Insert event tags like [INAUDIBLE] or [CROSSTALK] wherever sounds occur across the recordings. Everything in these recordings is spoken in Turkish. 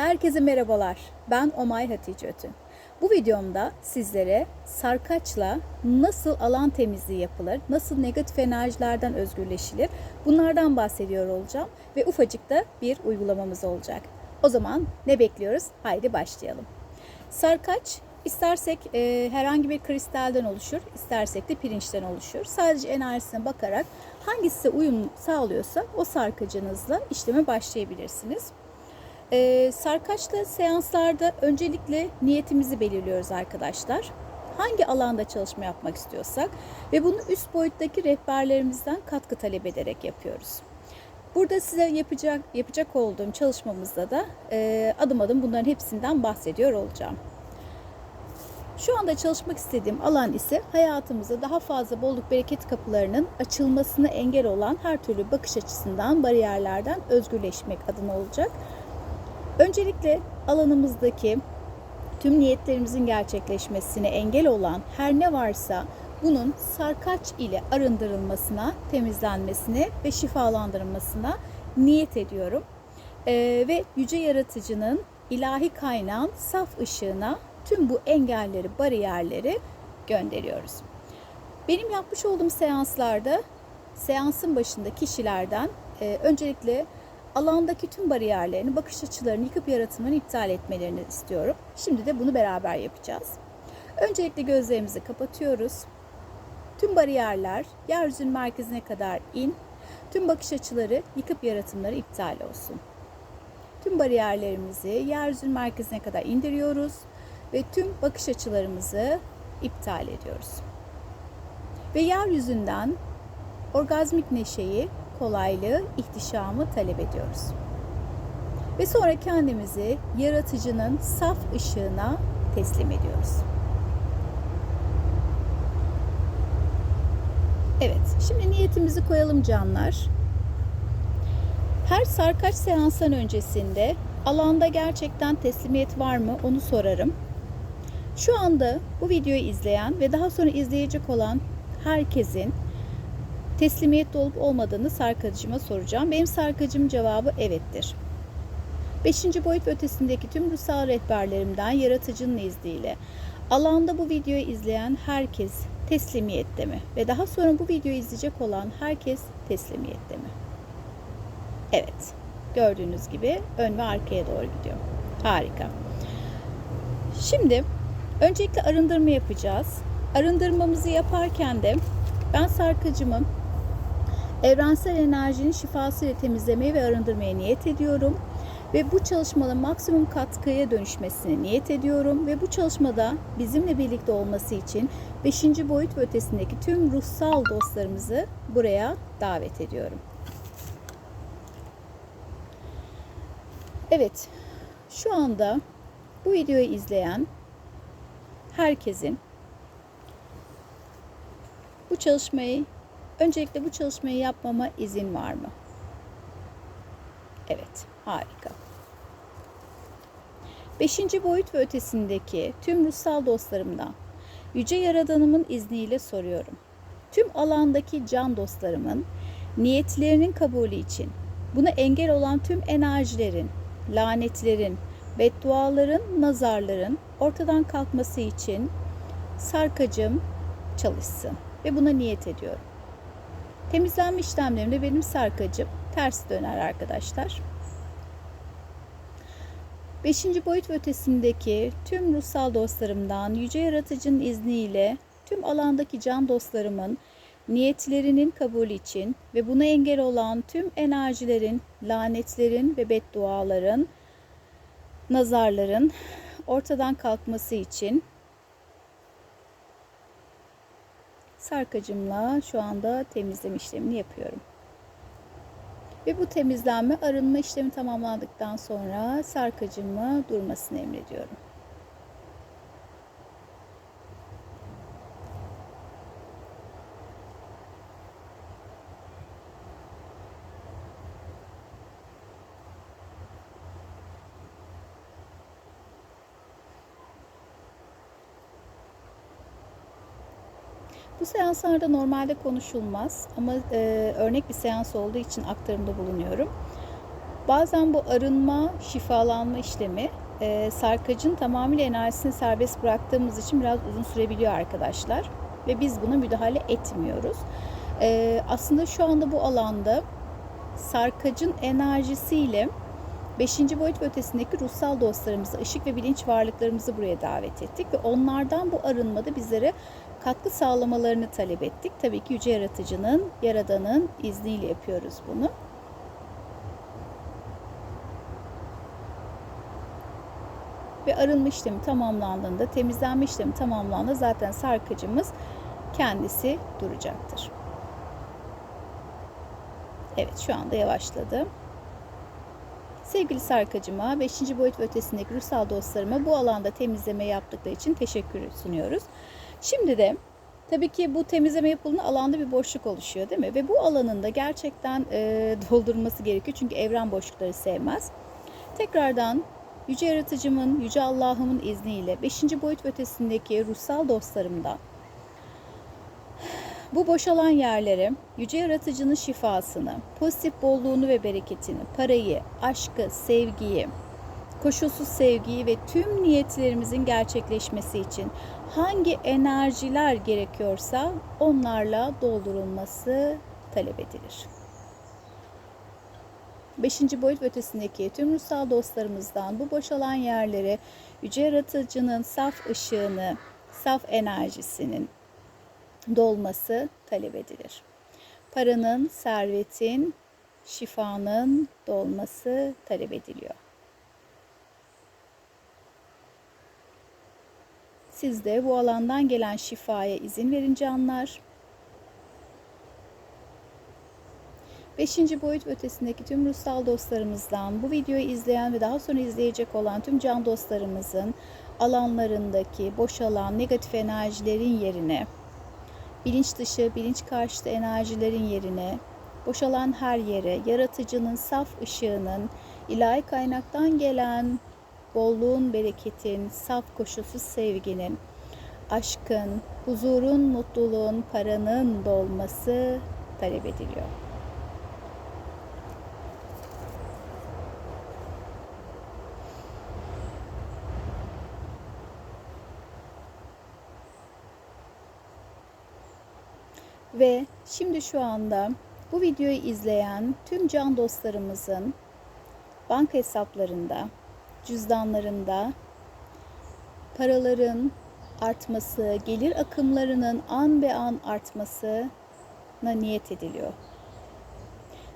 Herkese merhabalar. Ben Omay Hatice Ötün. Bu videomda sizlere sarkaçla nasıl alan temizliği yapılır, nasıl negatif enerjilerden özgürleşilir bunlardan bahsediyor olacağım ve ufacık da bir uygulamamız olacak. O zaman ne bekliyoruz? Haydi başlayalım. Sarkaç istersek e, herhangi bir kristalden oluşur, istersek de pirinçten oluşur. Sadece enerjisine bakarak hangisi uyum sağlıyorsa o sarkacınızla işleme başlayabilirsiniz. Ee, sarkaçlı seanslarda öncelikle niyetimizi belirliyoruz arkadaşlar. Hangi alanda çalışma yapmak istiyorsak ve bunu üst boyuttaki rehberlerimizden katkı talep ederek yapıyoruz. Burada size yapacak yapacak olduğum çalışmamızda da e, adım adım bunların hepsinden bahsediyor olacağım. Şu anda çalışmak istediğim alan ise hayatımızda daha fazla bolluk bereket kapılarının açılmasına engel olan her türlü bakış açısından, bariyerlerden özgürleşmek adına olacak. Öncelikle alanımızdaki tüm niyetlerimizin gerçekleşmesine engel olan her ne varsa bunun sarkaç ile arındırılmasına, temizlenmesine ve şifalandırılmasına niyet ediyorum. Ee, ve yüce yaratıcının ilahi kaynağın saf ışığına tüm bu engelleri, bariyerleri gönderiyoruz. Benim yapmış olduğum seanslarda seansın başında kişilerden e, öncelikle alandaki tüm bariyerlerini, bakış açılarını yıkıp yaratımını iptal etmelerini istiyorum. Şimdi de bunu beraber yapacağız. Öncelikle gözlerimizi kapatıyoruz. Tüm bariyerler yeryüzünün merkezine kadar in. Tüm bakış açıları yıkıp yaratımları iptal olsun. Tüm bariyerlerimizi yeryüzünün merkezine kadar indiriyoruz ve tüm bakış açılarımızı iptal ediyoruz. Ve yeryüzünden orgazmik neşeyi, kolaylığı, ihtişamı talep ediyoruz. Ve sonra kendimizi yaratıcının saf ışığına teslim ediyoruz. Evet, şimdi niyetimizi koyalım canlar. Her sarkaç seanstan öncesinde alanda gerçekten teslimiyet var mı onu sorarım. Şu anda bu videoyu izleyen ve daha sonra izleyecek olan herkesin teslimiyette olup olmadığını sarkacıma soracağım. Benim sarkacım cevabı evettir. Beşinci boyut ötesindeki tüm ruhsal rehberlerimden yaratıcının izniyle alanda bu videoyu izleyen herkes teslimiyette mi? Ve daha sonra bu videoyu izleyecek olan herkes teslimiyette mi? Evet. Gördüğünüz gibi ön ve arkaya doğru gidiyor. Harika. Şimdi öncelikle arındırma yapacağız. Arındırmamızı yaparken de ben sarkacımı evrensel enerjinin şifası ile temizlemeye ve arındırmaya niyet ediyorum. Ve bu çalışmanın maksimum katkıya dönüşmesine niyet ediyorum. Ve bu çalışmada bizimle birlikte olması için 5. boyut ve ötesindeki tüm ruhsal dostlarımızı buraya davet ediyorum. Evet, şu anda bu videoyu izleyen herkesin bu çalışmayı öncelikle bu çalışmayı yapmama izin var mı? Evet, harika. Beşinci boyut ve ötesindeki tüm ruhsal dostlarımdan Yüce Yaradanımın izniyle soruyorum. Tüm alandaki can dostlarımın niyetlerinin kabulü için buna engel olan tüm enerjilerin, lanetlerin, bedduaların, nazarların ortadan kalkması için sarkacım çalışsın ve buna niyet ediyorum. Temizlenme işlemlerimde benim sarkacım ters döner arkadaşlar. Beşinci boyut ötesindeki tüm ruhsal dostlarımdan Yüce Yaratıcı'nın izniyle tüm alandaki can dostlarımın niyetlerinin kabulü için ve buna engel olan tüm enerjilerin, lanetlerin ve bedduaların, nazarların ortadan kalkması için sarkacımla şu anda temizleme işlemini yapıyorum. Ve bu temizlenme arınma işlemi tamamlandıktan sonra sarkacımı durmasını emrediyorum. Bu seanslarda normalde konuşulmaz ama e, örnek bir seans olduğu için aktarımda bulunuyorum. Bazen bu arınma, şifalanma işlemi e, sarkacın tamamıyla enerjisini serbest bıraktığımız için biraz uzun sürebiliyor arkadaşlar. Ve biz buna müdahale etmiyoruz. E, aslında şu anda bu alanda sarkacın enerjisiyle 5. boyut ve ötesindeki ruhsal dostlarımızı, ışık ve bilinç varlıklarımızı buraya davet ettik ve onlardan bu arınmada bizlere katkı sağlamalarını talep ettik. Tabii ki yüce yaratıcının, yaradanın izniyle yapıyoruz bunu. Ve arınma işlemi tamamlandığında, temizlenme işlemi tamamlandığında zaten sarkacımız kendisi duracaktır. Evet şu anda yavaşladı. Sevgili sarkacıma, 5. boyut ötesindeki ruhsal dostlarıma bu alanda temizleme yaptıkları için teşekkür sunuyoruz. Şimdi de tabii ki bu temizleme yapıldığında alanda bir boşluk oluşuyor değil mi? Ve bu alanın da gerçekten e, [LAUGHS] doldurulması gerekiyor. Çünkü evren boşlukları sevmez. Tekrardan Yüce Yaratıcımın, Yüce Allah'ımın izniyle 5. boyut ötesindeki ruhsal dostlarımdan [SIGHS] bu boşalan yerlere Yüce Yaratıcının şifasını, pozitif bolluğunu ve bereketini, parayı, aşkı, sevgiyi, koşulsuz sevgiyi ve tüm niyetlerimizin gerçekleşmesi için hangi enerjiler gerekiyorsa onlarla doldurulması talep edilir. Beşinci boyut ötesindeki tüm ruhsal dostlarımızdan bu boşalan yerlere Yüce Yaratıcının saf ışığını, saf enerjisinin dolması talep edilir. Paranın, servetin, şifanın dolması talep ediliyor. Siz de bu alandan gelen şifaya izin verin canlar. Beşinci boyut ötesindeki tüm ruhsal dostlarımızdan, bu videoyu izleyen ve daha sonra izleyecek olan tüm can dostlarımızın alanlarındaki boşalan negatif enerjilerin yerine, bilinç dışı, bilinç karşıtı enerjilerin yerine, boşalan her yere, yaratıcının saf ışığının, ilahi kaynaktan gelen bolluğun, bereketin, saf koşulsuz sevginin, aşkın, huzurun, mutluluğun, paranın dolması talep ediliyor. Ve şimdi şu anda bu videoyu izleyen tüm can dostlarımızın banka hesaplarında, cüzdanlarında paraların artması, gelir akımlarının an be an artmasına niyet ediliyor.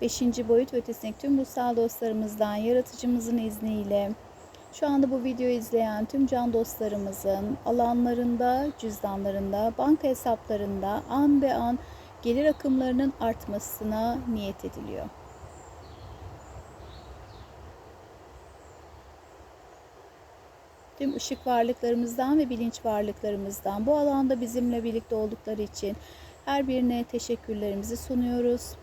Beşinci boyut ötesindeki tüm ruhsal dostlarımızdan yaratıcımızın izniyle şu anda bu videoyu izleyen tüm can dostlarımızın alanlarında, cüzdanlarında, banka hesaplarında an be an gelir akımlarının artmasına niyet ediliyor. Tüm ışık varlıklarımızdan ve bilinç varlıklarımızdan bu alanda bizimle birlikte oldukları için her birine teşekkürlerimizi sunuyoruz.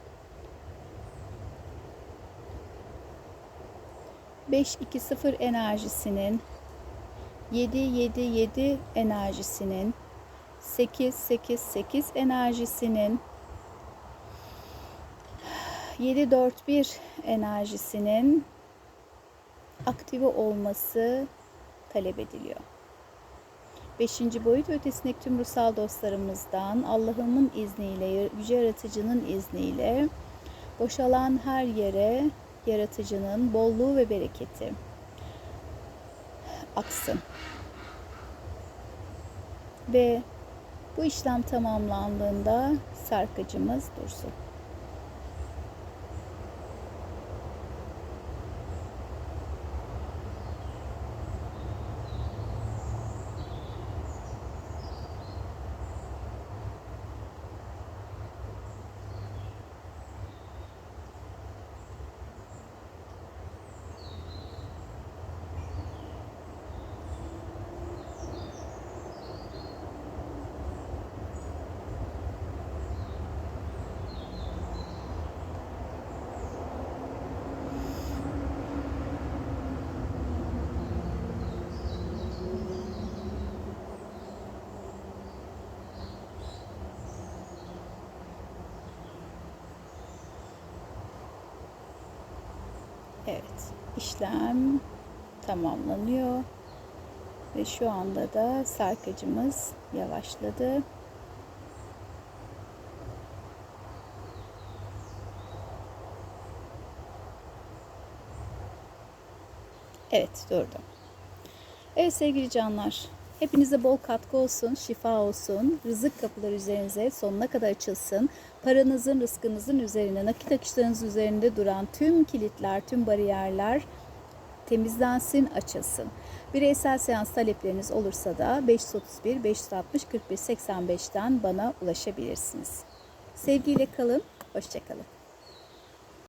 5-2-0 enerjisinin 7-7-7 enerjisinin 8-8-8 enerjisinin 7-4-1 enerjisinin aktive olması talep ediliyor. Beşinci boyut ötesindeki tüm ruhsal dostlarımızdan Allah'ımın izniyle, Yüce Yaratıcı'nın izniyle boşalan her yere yaratıcının bolluğu ve bereketi aksın. Ve bu işlem tamamlandığında sarkacımız dursun. Evet, işlem tamamlanıyor. Ve şu anda da sarkacımız yavaşladı. Evet, durdu. Evet sevgili canlar, hepinize bol katkı olsun, şifa olsun, rızık kapıları üzerinize sonuna kadar açılsın. Paranızın, rızkınızın üzerine, nakit akışlarınız üzerinde duran tüm kilitler, tüm bariyerler temizlensin, açılsın. Bireysel seans talepleriniz olursa da 531 560 41 85'ten bana ulaşabilirsiniz. Sevgiyle kalın, hoşçakalın.